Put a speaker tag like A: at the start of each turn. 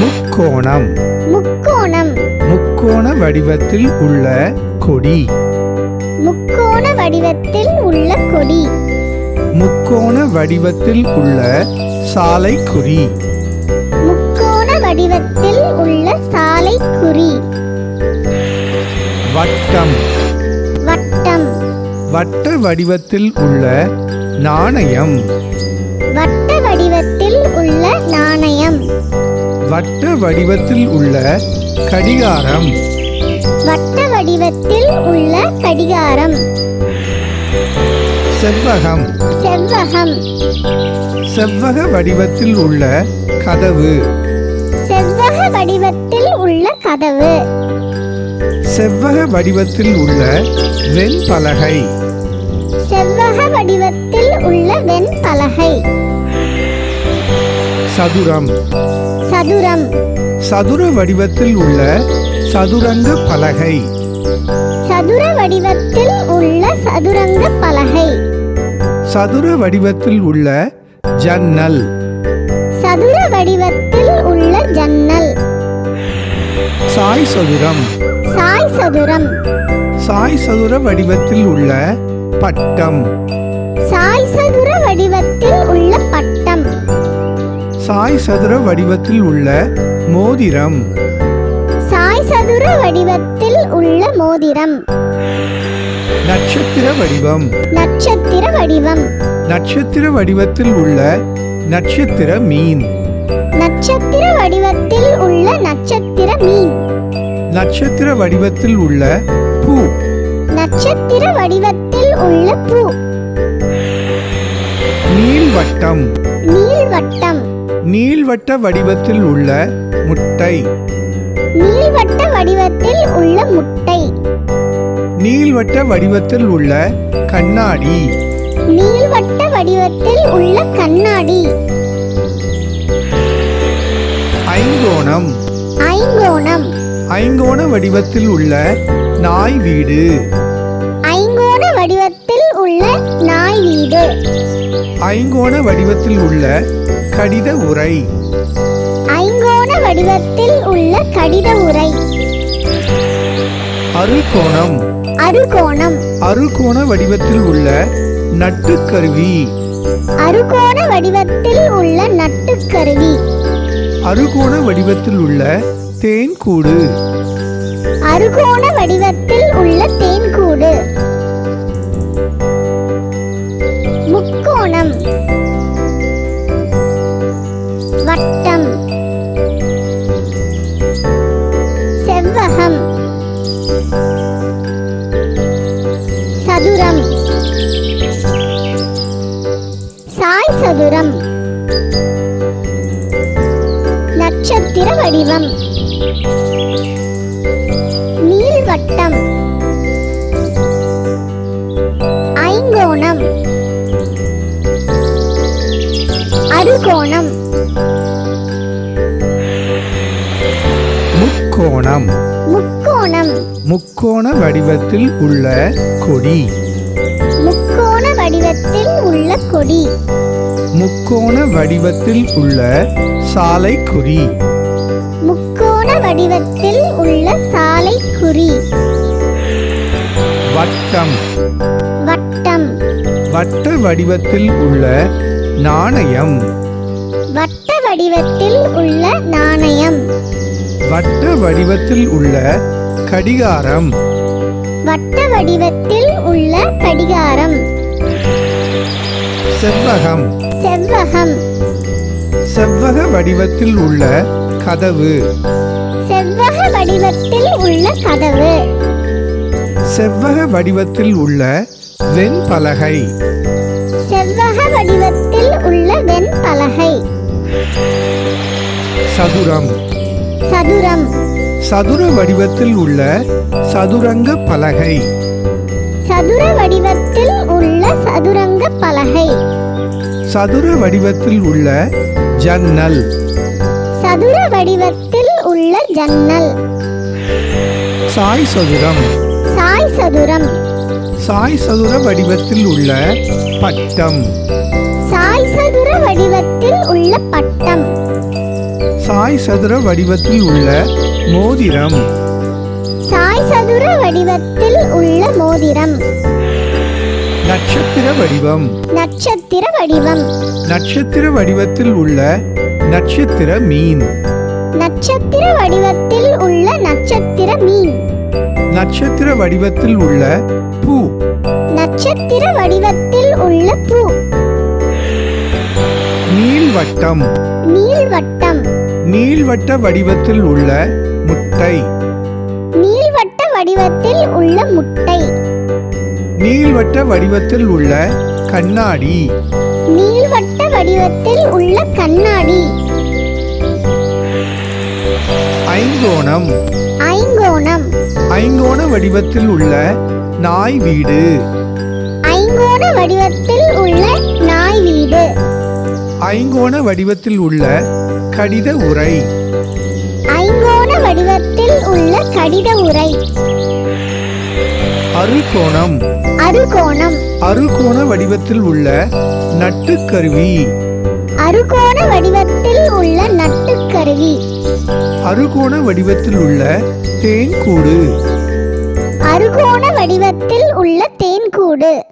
A: முக்கோணம்.
B: முக்கோணம்.
A: முக்கோண வடிவத்தில் உள்ள கொடி.
B: முக்கோண வடிவத்தில் உள்ள கொடி.
A: முக்கோண வடிவத்தில் உள்ள சாலை குறி வட்ட வடிவத்தில் உள்ள நாணயம்.
B: வட்ட வடிவத்தில் உள்ள நாணயம்.
A: வட்ட வடிவத்தில் உள்ள கடிகாரம்.
B: வட்ட வடிவத்தில் உள்ள கடிகாரம்.
A: செவ்வகம்.
B: செவ்வகம்.
A: செவ்வக வடிவத்தில் உள்ள கதவு.
B: செவ்வக வடிவத்தில் உள்ள கதவு.
A: செவ்வக வடிவத்தில் உள்ள வெண்பலகை.
B: செவ்வக வடிவத்தில் உள்ள வெண்பலகை.
A: சதுரம்.
B: சதுரம்.
A: சதுர வடிவத்தில் உள்ள சதுரங்க பலகை.
B: சதுர வடிவத்தில் உள்ள சதுரங்க பலகை.
A: சதுர வடிவத்தில் உள்ள ஜன்னல்.
B: சதுர வடிவத்தில் உள்ள ஜன்னல்.
A: சாய் சதுரம்.
B: சாய் சதுரம்.
A: சாய் சதுர வடிவத்தில் உள்ள பட்டம்.
B: சாய் சதுர வடிவத்தில் உள்ள பட்டம்.
A: சாய் சதுர வடிவத்தில் உள்ள மோதிரம்.
B: சாய் சதுர வடிவத்தில் உள்ள மோதிரம்.
A: நட்சத்திர வடிவம்.
B: நட்சத்திர வடிவம்.
A: நட்சத்திர வடிவத்தில் உள்ள நட்சத்திர மீன்.
B: நட்சத்திர வடிவத்தில் உள்ள நட்சத்திர மீன்.
A: நட்சத்திர வடிவத்தில் உள்ள பூ.
B: நட்சத்திர வடிவத்தில் உள்ள பூ
A: நீள்வட்டம்.
B: நீள்வட்டம்.
A: நீள்வட்ட வடிவத்தில் உள்ள முட்டை.
B: நீள்வட்ட வடிவத்தில் உள்ள முட்டை.
A: நீள்வட்ட வடிவத்தில் உள்ள கண்ணாடி.
B: நீள்வட்ட வடிவத்தில் உள்ள கண்ணாடி.
A: ஐங்கோணம்.
B: ஐங்கோணம்.
A: ஐங்கோண வடிவத்தில் உள்ள நாய் வீடு.
B: உள்ள நாய் வீடு.
A: ஐங்கோண வடிவத்தில் உள்ள கடித உரை.
B: ஐங்கோண வடிவத்தில் உள்ள கடித உரை.
A: அறுகோணம்
B: அறுகோணம்
A: அறுகோண வடிவத்தில் உள்ள நட்டுக்கருவி
B: அறுகோண வடிவத்தில் உள்ள நட்டுக்கருவி
A: அறுகோண வடிவத்தில் உள்ள தேன்கூடு
B: அறுகோண வடிவத்தில் உள்ள தேன்கூடு வட்டம் செவ்வகம். சதுரம். சாய் சதுரம். நட்சத்திர வடிவம். நீள்வட்டம். ஐங்கோணம். அறுகோணம்.
A: முக்கோணம்.
B: முக்கோணம்.
A: முக்கோண வடிவத்தில் உள்ள கொடி.
B: முக்கோண வடிவத்தில் உள்ள கொடி.
A: முக்கோண வடிவத்தில் உள்ள சாலை குறி.
B: முக்கோண வடிவத்தில் உள்ள சாலை குறி.
A: வட்டம்.
B: வட்டம்.
A: வட்ட வடிவத்தில் உள்ள நாணயம்.
B: வட்ட வடிவத்தில் உள்ள நாணயம்.
A: வட்ட வடிவத்தில் உள்ள கடிகாரம்.
B: வட்ட வடிவத்தில் உள்ள கடிகாரம்.
A: செவ்வகம்.
B: செவ்வகம்.
A: செவ்வக வடிவத்தில் உள்ள கதவு.
B: செவ்வக வடிவத்தில் உள்ள கதவு.
A: செவ்வக வடிவத்தில் உள்ள வெண்பலகை.
B: செவ்வக வடிவத்தில் உள்ள வெண்பலகை.
A: சதுரம்.
B: சதுரம்.
A: சதுர வடிவத்தில் உள்ள சதுரங்க பலகை.
B: சதுர வடிவத்தில் உள்ள சதுரங்க பலகை.
A: சதுர வடிவத்தில் உள்ள ஜன்னல்.
B: சதுர வடிவத்தில் உள்ள ஜன்னல்.
A: சாய் சதுரம்.
B: சாய் சதுரம்.
A: சாய் சதுர வடிவத்தில் உள்ள பட்டம்.
B: சாய் சதுர வடிவத்தில் உள்ள பட்டம்.
A: சாய் சதுர வடிவத்தில் உள்ள மோதிரம்.
B: சாய் சதுர வடிவத்தில் உள்ள மோதிரம்.
A: நட்சத்திர வடிவம்.
B: நட்சத்திர வடிவம்.
A: நட்சத்திர வடிவத்தில் உள்ள நட்சத்திர மீன்.
B: நட்சத்திர வடிவத்தில் உள்ள நட்சத்திர மீன்.
A: நட்சத்திர வடிவத்தில் உள்ள பூ.
B: நட்சத்திர வடிவத்தில் உள்ள பூ.
A: நீள்வட்டம்.
B: நீள்வட்டம்.
A: நீள்வட்ட வடிவத்தில் உள்ள முட்டை.
B: நீள்வட்ட வடிவத்தில் உள்ள முட்டை.
A: நீள்வட்ட வடிவத்தில் உள்ள கண்ணாடி.
B: நீள்வட்ட வடிவத்தில் உள்ள கண்ணாடி.
A: ஐங்கோணம்.
B: ஐங்கோணம்.
A: ஐங்கோண வடிவத்தில் உள்ள நாய் வீடு.
B: ஐங்கோண வடிவத்தில் உள்ள நாய் வீடு.
A: ஐங்கோண வடிவத்தில் உள்ள கடித உரை.
B: ஐங்கோண வடிவத்தில் உள்ள கடித உரை.
A: அறுகோணம்.
B: அறுகோணம்.
A: அறுகோண வடிவத்தில் உள்ள நட்டுக்கருவி.
B: அறுகோண வடிவத்தில் உள்ள நட்டுக்கருவி.
A: அறுகோண வடிவத்தில் உள்ள தேன்கூடு.
B: அறுகோண வடிவத்தில் உள்ள தேன்கூடு.